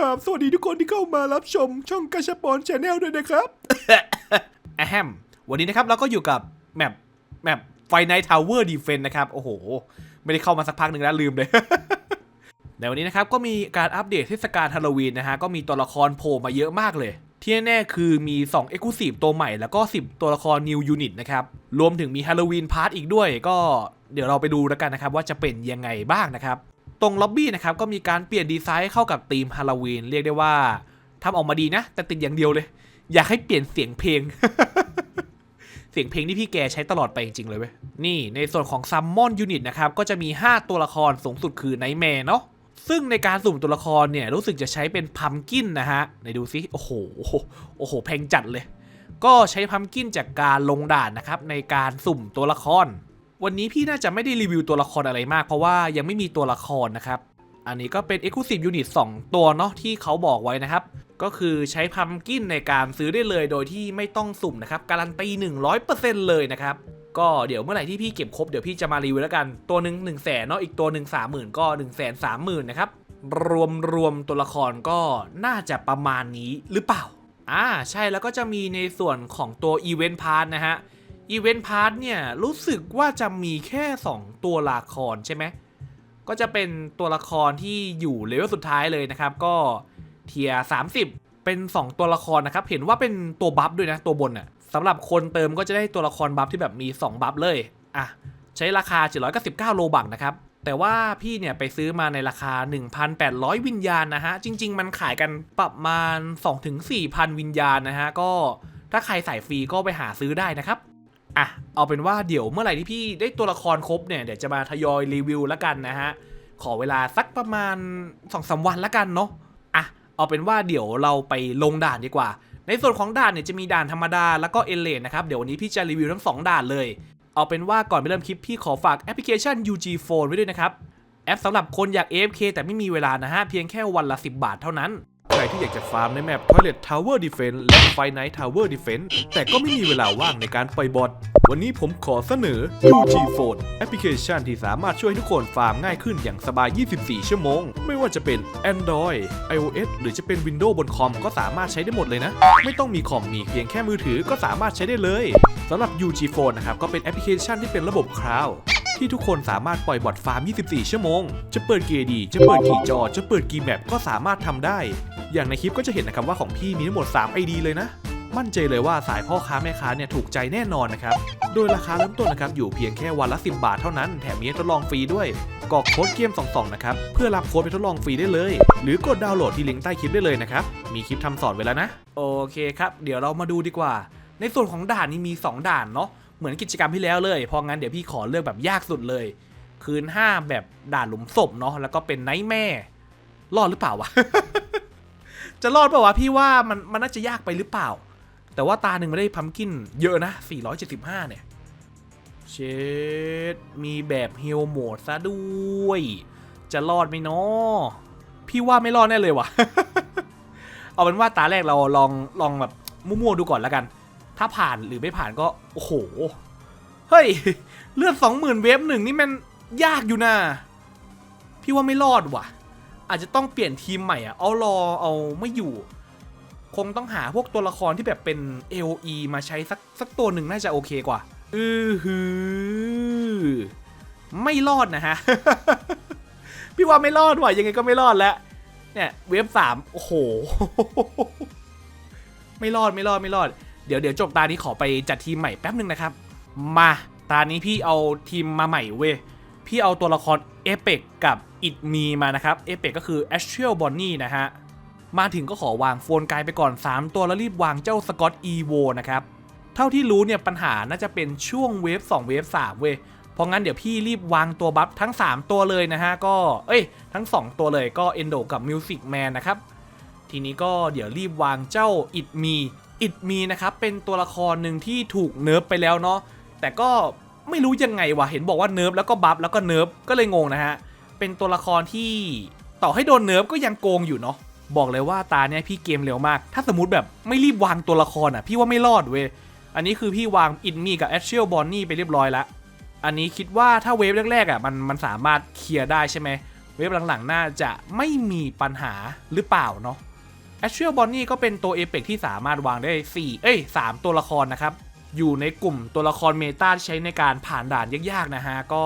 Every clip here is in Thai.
ราบ สวัสดีทุกคนที่เข้ามารับชมช่องกาชาปอนชาแนลด้วยนะครับอะแฮมวันนี้นะครับเราก็อยู่กับแมปแมปไฟไนท์ทาวเวอร์ดีเฟนนะครับ โอ้โห ไม่ได้เข้ามาสักพักหนึ่งแล้วลืมเลย ในวันนี้นะครับ ก็มีการอัปเดตเทศกาลฮาโลวีนนะฮะ ก็มีตัวละครโผล่มาเยอะมากเลย ที่แน่ๆคือมี 2 e x c l u s i v e ตัวใหม่ แล้วก็ 10 ตัวละคร New Unit นะครับ รวมถึงมีฮาโลวีนพาร์ทอีกด้วย ก็เดี๋ยวเราไปดูแล้วกันนะครับว่าจะเป็นยังไงบ้างนะครับ ตรงล็อบบี้นะครับก็มีการเปลี่ยนดีไซน์เข้ากับธีมฮาโลวีนเรียกได้ว่าทำออกมาดีนะ แต่ติดอย่างเดียวเลย อยากให้เปลี่ยนเสียงเพลง เสียงเพลงที่พี่แกใช้ตลอดไปจริงๆเลยเว้ยนี่ในส่วนของซัมมอนยูนิตนะครับก็จะมี 5 ตัวละครสูงสุดคือไนแมร์เนาะซึ่งในการสุ่มตัวละครเนี่ยรู้สึกจะใช้เป็นพัมกินนะฮะไหนดูซิโอ้โหโอ้โหแพงจัดเลย ก็ใช้พัมกินจากการลงด่านนะครับในการสุ่มตัวละคร วันนี้พี่น่าจะไม่ได้รีวิวตัวละครอะไรมาก เพราะว่ายังไม่มีตัวละครนะครับ อันนี้ก็เป็น Exclusive Unit 2 ตัวเนาะที่เขาบอกไว้นะครับ ก็คือใช้พัมกินในการซื้อได้เลยโดยที่ไม่ต้องสุ่มนะครับ การันตี 100%เลยนะครับ ก็เดี๋ยวเมื่อไหร่ที่พี่เก็บครบเดี๋ยวพี่จะมารีวิวแล้วกัน ตัวหนึ่ง1 0 0 0 0แสนเนาะอีกตัวหนึ่ง30,000 ก็ 1 3 0 0 0 0 นะครับ รวมรวมตัวละครก็น่าจะประมาณนี้หรือเปล่าอ่าใช่แล้วก็จะมีในส่วนของตัว Event Pass นะฮะ อีเวนต์พาร์ทเนี่ยรู้สึกว่าจะมีแค่ 2 ตัวละครใช่ไหมก็จะเป็นตัวละครที่อยู่เลเวลสุดท้ายเลยนะครับ ก็เทียร์30เป็น 2 ตัวละครนะครับ เห็นว่าเป็นตัวบัฟด้วยนะตัวบนอะสำหรับคนเติมก็จะได้ตัวละครบัฟที่แบบมี 2 บัฟเลยอะใช้ราคา 799 โลบักนะครับ แต่ว่าพี่เนี่ยไปซื้อมาในราคา 1,800 วิญญาณนะฮะ จริง ๆ มันขายกันประมาณ 2-4,000 วิญญาณนะฮะ ก็ถ้าใครใส่ฟรีก็ไปหาซื้อได้นะครับ อะเอาเป็นว่าเดี๋ยวเมื่อไหร่ที่พี่ได้ตัวละครครบเนี่ยเดี๋ยวจะมาทยอยรีวิวแล้วกันนะฮะขอเวลาสักประมาณ2อสวันแล้วกันเนาะอะเอาเป็นว่าเดี๋ยวเราไปลงด่านดีกว่า ในส่วนของด่านเนี่ยจะมีด่านธรรมดาแล้วก็เอเลนนะครับเดี๋ยววันนี้พี่จะรีวิวทั้ง 2 ด่านเลย เอาเป็นว่าก่อนไปเริ่มคลิปพี่ขอฝากแอปพลิเคชัน UG Phone ไว้ด้วยนะครับแอปสำหรับคนอยาก AFK แต่ไม่มีเวลานะฮะเพียงแค่วันละ 10 บาทเท่านั้น รที่อยากจะฟาร์มในแมป Toilet Tower Defense และ Fight Night Tower Defense แต่ก็ไม่มีเวลาว่างในการปล่อยบอทวันนี้ผมขอเสนอ UG Phone แอปพลิเคชันที่สามารถช่วยให้ทุกคนฟาร์มง่ายขึ้นอย่างสบาย 24 ชั่วโมง ไม่ว่าจะเป็น Android iOS หรือจะเป็น Windows บนคอมก็สามารถใช้ได้หมดเลยนะ ไม่ต้องมีคอมมีเพียงแค่มือถือก็สามารถใช้ได้เลยสำหรับ UG Phone นะครับก็เป็นแอปพลิเคชันที่เป็นระบบคลาวด์ ที่ทุกคนสามารถปล่อยบอทฟาร์ม 24 ชั่วโมง จะเปิดเกียร์ดี จะเปิดกี่จอ จะเปิดกี่แมปก็สามารถทำได้ อย่างในคลิปก็จะเห็นนะครับว่าของพี่มีทั้งหมด 3 ID เลยนะ มั่นใจเลยว่าสายพ่อค้าแม่ค้าเนี่ยถูกใจแน่นอนนะครับ โดยราคาเริ่มต้นนะครับอยู่เพียงแค่วันละ 10 บาทเท่านั้น แถมมีทดลองฟรีด้วยกรอกโค้ดเกม22นะครับ เพื่อรับโค้ดไปทดลองฟรีได้เลย หรือกดดาวน์โหลดที่ลิงก์ใต้คลิปได้เลยนะครับ มีคลิปทำสอนไว้แล้วนะ โอเคครับ เดี๋ยวเรามาดูดีกว่า ในส่วนของด่านนี้มี 2 ด่านเนาะ เหมือนกิจกรรมที่แล้วเลยพราะงั้นเดี๋ยวพี่ขอเลือกแบบยากสุดเลย คืน 5 แบบด่านหลุมศพเนาะ แล้วก็เป็นไนท์แม่ รอดหรือเปล่าวะ จะรอดเปล่าวะพี่ว่ามันมันน่าจะยากไปหรือเปล่า แต่ว่าตาหนึ่งไม่ได้พัมกินเยอะนะ 475 เนี่ย เชดมีแบบฮิลโหมดซะด้วย จะรอดไหมเนาะพี่ว่าไม่รอดแน่เลยว่ะ เอาเป็นว่าตาแรกเราลองลองแบบมั่วๆดูก่อนแล้วกัน ถ้าผ่านหรือไม่ผ่านก็ โอ้โห เฮ้ย เลือดสองหมื่นเวฟหนึ่งนี่มันยากอยู่นะพี่ว่าไม่รอดว่ะ อาจจะต้องเปลี่ยนทีมใหม่อะ เอารอเอาไม่อยู่ คงต้องหาพวกตัวละครที่แบบเป็น AOE มาใช้สักสักตัวหนึ่งน่าจะโอเคกว่า อือหือ ไม่รอดนะฮะ พี่ว่าไม่รอดว่ะยังไงก็ไม่รอดแล้ว เนี่ยเวฟสามโอ้โห ไม่รอดไม่รอดไม่รอด เดี๋ยวเดี๋ยวจบตานี้ขอไปจัดทีมใหม่แป๊บหนึ่งนะครับ มาตานี้พี่เอาทีมมาใหม่เว้ยพี่เอาตัวละครเอเปกกับอิดมีมานะครับเอเปกก็คือ a s t r a l Bonnie นะฮะมาถึงก็ขอวางโฟนกายไปก่อน 3 ตัวแล้วรีบวางเจ้าสกอตอีโวนะครับเท่าที่รู้เนี่ยปัญหาน่าจะเป็นช่วงเวฟ2เวฟ3เว้ยเพราะงั้นเดี๋ยวพี่รีบวางตัวบัฟทั้ง 3 ตัวเลยนะฮะก็เอ้ยทั้ง 2 ตัวเลยก็ Endo กับ Music Man นะครับทีนี้ก็เดี๋ยวรีบวางเจ้าอิดมี อิดมีนะครับเป็นตัวละครหนึ่งที่ถูกเนิร์ฟไปแล้วเนาะแต่ก็ไม่รู้ยังไงวะเห็นบอกว่าเนิร์ฟแล้วก็บัฟแล้วก็เนิร์ฟก็เลยงงนะฮะเป็นตัวละครที่ต่อให้โดนเนิร์ฟก็ยังโกงอยู่เนาะบอกเลยว่าตาเนี่ยพี่เกมเร็วมาก ถ้าสมมติแบบไม่รีบวางตัวละครอะ พี่ว่าไม่รอดเว้ยอันนี้คือพี่วางอินมีกับแอชเชียลบอนนี่ไปเรียบร้อยแล้วอันนี้คิดว่าถ้าเวฟแรกๆอะมันมันสามารถเคลียร์ได้ใช่ไหมเวฟหลังๆน่าจะไม่มีปัญหาหรือเปล่าเนาะ a อ t r i a l Bonnie ก็เป็นตัวเอเปกที่สามารถวางได้ 4 เอ้ย 3 ตัวละครนะครับ อยู่ในกลุ่มตัวละครเมตาที่ใช้ในการผ่านด่านยากๆนะฮะ ก็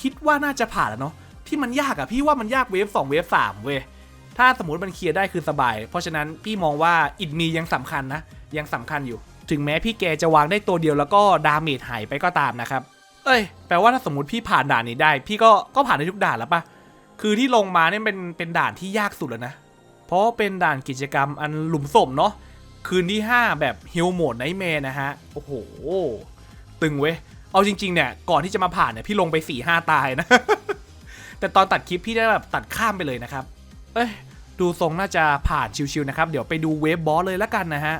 คิดว่าน่าจะผ่านแล้วเนาะที่มันยากอะพี่ว่ามันยากเวฟ2เวฟ3เว้ยถ้าสมมติมันเคลียร์ได้คือสบาย เพราะฉะนั้นพี่มองว่าอิดมียังสำคัญนะ ยังสำคัญอยู่ ถึงแม้พี่แกจะวางได้ตัวเดียวแล้วก็ดาเมจหายไปก็ตามนะครับเอ้ยแปลว่าถ้าสมมติพี่ผ่านด่านนี้ได้ พี่ก็ก็ผ่านได้ทุกด่านแล้วปะคือที่ลงมาเนี่ยเป็นเป็นด่านที่ยากสุดแล้วนะ เพราะเป็นด่านกิจกรรมอันหลุมศพเนาะคืนที่ 5 แบบฮิลโหมดไนท์แมร์นะฮะ โอ้โห ตึงเว้ย เอาจริง ๆ เนี่ย ก่อนที่จะมาผ่านเนี่ย พี่ลงไป4 5ตายนะ แต่ตอนตัดคลิปพี่ได้แบบตัดข้ามไปเลยนะครับ เอ้ย ดูทรงน่าจะผ่านชิวๆนะครับ เดี๋ยวไปดูเวฟบอสเลยละกันนะฮะ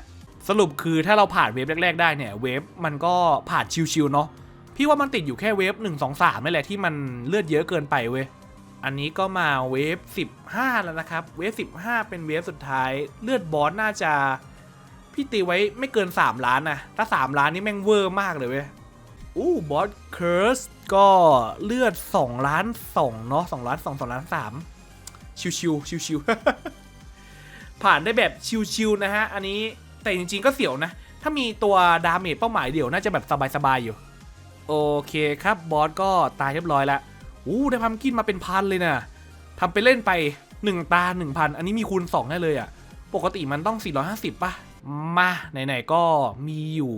สรุปคือถ้าเราผ่านเวฟแรก ๆ ได้เนี่ย เวฟมันก็ผ่านชิวๆเนาะ พี่ว่ามันติดอยู่แค่เวฟ1 2 3นี่แหละที่มันเลือดเยอะเกินไปเว้ย อันนี้ก็มาเวฟ 15 แล้วนะครับ เวฟ 15 เป็นเวฟสุดท้าย เลือดบอสน่าจะ พี่ตีไว้ไม่เกิน 3 ล้านนะ ถ้า 3 ล้านนี่แม่งเวอร์มากเลยเว้ย อู้บอสเคิร์สก็เลือด 2 ล้าน 2 เนาะ2ล้าน 2 2ล้าน 3 ชิวชิวชิวชิวๆผ่านได้แบบชิวๆนะฮะ อันนี้แต่จริงๆก็เสียวนะ ถ้ามีตัวดาเมจเป้าหมายเดี่ยวน่าจะแบบสบายๆอยู่ โอเคครับบอสก็ตายเรียบร้อยแล้ว อู้ได้พัมกินมาเป็นพันเลยนะทำไปเล่นไป 1 ตา 1,000 อันนี้มีคูณ 2 ได้เลยอะ่ะ ปกติมันต้อง 450 ป่ะ มาไหนๆก็มีอยู่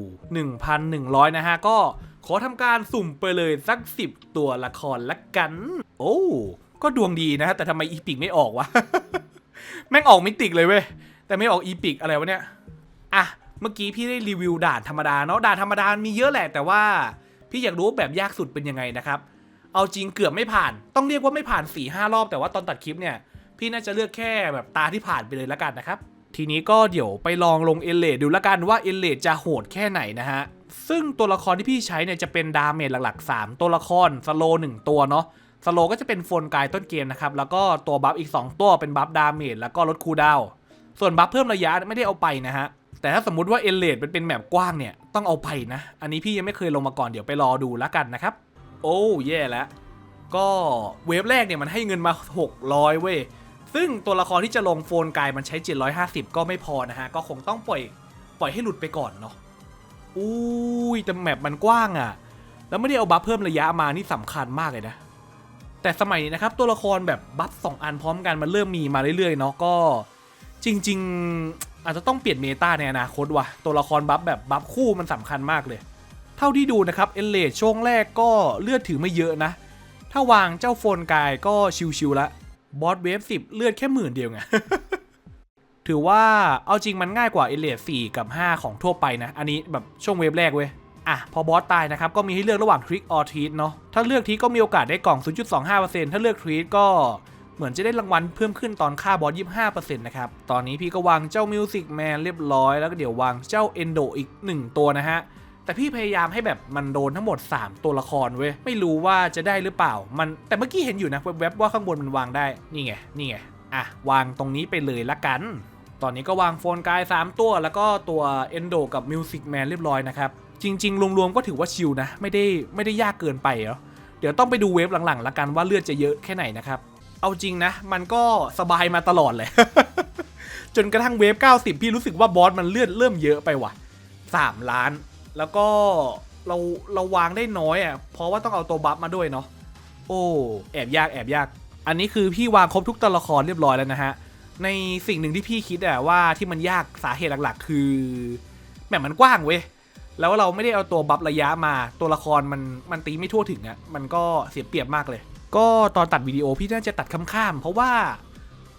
1,100 นะฮะ ก็ขอทำการสุ่มไปเลยสัก 10 ตัวละครละกัน โอ้ ก็ดวงดีนะฮะ แต่ทำไมอีพิกไม่ออกวะ แม่งออกมิติกเลยเว้ย แต่ไม่ออกอีพิกอะไรวะเนี่ย อะ เมื่อกี้พี่ได้รีวิวด่านธรรมดาเนาะ ด่านธรรมดามีเยอะแหละ แต่ว่า พี่อยากรู้แบบยากสุดเป็นยังไงนะครับ เอาจริงเกือบไม่ผ่าน ต้องเรียกว่าไม่ผ่าน4ี่ห้ารอบแต่ว่าตอนตัดคลิปเนี่ย พี่น่าจะเลือกแค่แบบตาที่ผ่านไปเลยละกันนะครับ ทีนี้ก็เดี๋ยวไปลองลงเอเลดดูละกันว่าเอเลดจะโหดแค่ไหนนะฮะ ซึ่งตัวละครที่พี่ใช้เนี่ยจะเป็นดาเมจหลักๆ 3 ตัวละครสโลหนึ่งตัวเนาะสโลก็จะเป็นโฟนกายต้นเกมนะครับ แล้วก็ตัวบัฟอีก 2 ตัวเป็นบัฟดาเมจแล้วก็ลดคูลดาว ส่วนบัฟเพิ่มระยะไม่ได้เอาไปนะฮะ แต่ถ้าสมมุติว่าเอเลดเป็นเป็นแบบกว้างเนี่ยต้องเอาไปนะ อันนี้พี่ยังไม่เคยลงมาก่อนเดี๋ยวไปรอดูละกันนะครับ โอ้แย่แล้วก็เวฟแรกเนี่ยมันให้เงินมา 600 เว้ย ซึ่งตัวละครที่จะลงโฟนกายมันใช้ 750 ก็ไม่พอนะฮะ ก็คงต้องปล่อยปล่อยให้หลุดไปก่อนเนาะอุ้ยแต่แมปมันกว้างอะ่ะ แล้วไม่ได้เอาบัฟเพิ่มระยะมานี่สำคัญมากเลยนะ แต่สมัยนี้นะครับตัวละครแบบบัฟสองอันพร้อมกันมันเริ่มมีมาเรื่อยๆเนาะก็จริง ๆ อาจจะต้องเปลี่ยนเมตาในอนาคตว่ะตัวละครบัฟแบบบัฟคู่มันสำคัญมากเลย ท่าที่ดูนะครับเอเลช่วงแรกก็เลือดถือไม่เยอะนะ ถ้าวางเจ้าโฟนกายก็ชิวๆละบอสเวฟสิบเลือดแค่หมื่นเดียวไงถือว่าเอาจริงมันง่ายกว่าเอเลด4กับ 5 ของทั่วไปนะ อันนี้แบบช่วงเวฟแรกเว้ยอะพอบอสตายนะครับ ก็มีให้เลือกระหว่างทริกออท e ี t เนาะถ้าเลือกทีก็มีโอกาสได้กล่อง 0.25%ถ้าเลือกทรี t ก็เหมือนจะได้รางวัลเพิ่มขึ้นตอนค่าบอส25%นะครับ ตอนนี้พี่ก็วางเจ้ามิวสิกแมนเรียบร้อยแล้วก็เดี๋ยววางเจ้าเอนโดอีก 1 ตัวนะฮะ แต่พี่พยายามให้แบบมันโดนทั้งหมด 3 ตัวละครเว้ย ไม่รู้ว่าจะได้หรือเปล่า มันแต่เมื่อกี้เห็นอยู่นะแวบว่าข้างบนมันวางได้ นี่ไง นี่ไง อะ วางตรงนี้ไปเลยละกัน ตอนนี้ก็วางโฟนกาย 3 ตัว แล้วก็ตัวเอนโดกับมิวสิกแมนเรียบร้อยนะครับ จริง ๆ รวมๆก็ถือว่าชิลนะ ไม่ได้ไม่ได้ยากเกินไปเนาะเดี๋ยวต้องไปดูเวฟหลังๆละกันว่าเลือดจะเยอะแค่ไหนนะครับ เอาจริงนะ มันก็สบายมาตลอดเลย จนกระทั่งเวฟ 90 พี่รู้สึกว่าบอสมันเลือดเริ่มเยอะไปว่ะ 3 ล้าน แล้วก็เราเราวางได้น้อยอะเพราะว่าต้องเอาตัวบัฟมาด้วยเนาะโอ้แอบยากแอบยาก อันนี้คือพี่วางครบทุกตัวละครเรียบร้อยแล้วนะฮะในสิ่งหนึ่งที่พี่คิดอะว่าที่มันยากสาเหตุหลักๆ คือแบบมันกว้างเว้ยแล้วเราไม่ได้เอาตัวบัฟระยะมาตัวละครมันมันตีไม่ทั่วถึงอะมันก็เสียเปรียบมากเลย ก็ตอนตัดวิดีโอพี่น่าจะตัดข้ามๆเพราะว่า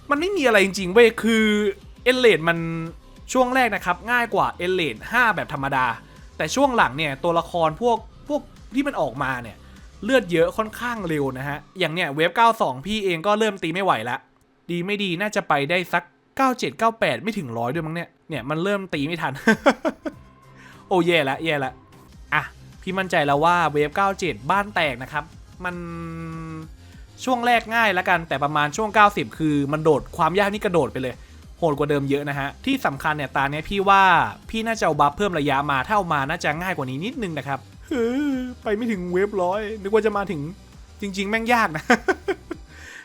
มันไม่มีอะไรจริงๆเว้ยคือเอเลดมันช่วงแรกนะครับ ง่ายกว่าเอเลด5แบบธรรมดา แต่ช่วงหลังเนี่ยตัวละครพวกพวกที่มันออกมาเนี่ยเลือดเยอะค่อนข้างเร็วนะฮะ อย่างเนี้ยเวฟ 92 พี่เองก็เริ่มตีไม่ไหวละดีไม่ดีน่าจะไปได้สัก 97 98 ไม่ถึงร้อยด้วยมั้งเนี่ย เนี่ยมันเริ่มตีไม่ทัน โอ้แย่ละแย่ละ อะ พี่มั่นใจแล้วว่าเวฟ 97 บ้านแตกนะครับ มันช่วงแรกง่ายแล้วกันแต่ประมาณช่วง 90 คือมันโดดความยากนี่กระโดดไปเลย โหดกว่าเดิมเยอะนะฮะ ที่สำคัญเนี่ยตาเนี้ยพี่ว่าพี่น่าจะเอาบัฟเพิ่มระยะมาถ้าเอามาน่าจะง่ายกว่านี้นิดนึงนะครับเฮ้ไปไม่ถึงเวฟร้อยนึกว่าจะมาถึงจริง ๆ แม่งยากนะ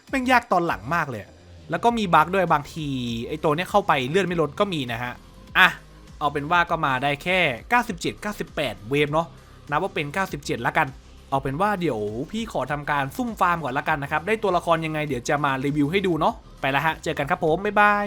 แม่งยากตอนหลังมากเลยแล้วก็มีบั๊กด้วยบางทีไอ้ตัวเนี้ยเข้าไปเลื่อนไม่ลดก็มีนะฮะอะเอาเป็นว่าก็มาได้แค่ 97 98 เวฟเนาะนับว่าเป็น 97 ละกัน เอาเป็นว่าเดี๋ยวพี่ขอทำการซุ่มฟาร์มก่อนละกันนะครับ ได้ตัวละครยังไงเดี๋ยวจะมารีวิวให้ดูเนาะไปละฮะ เจอกันครับผม บ๊ายบาย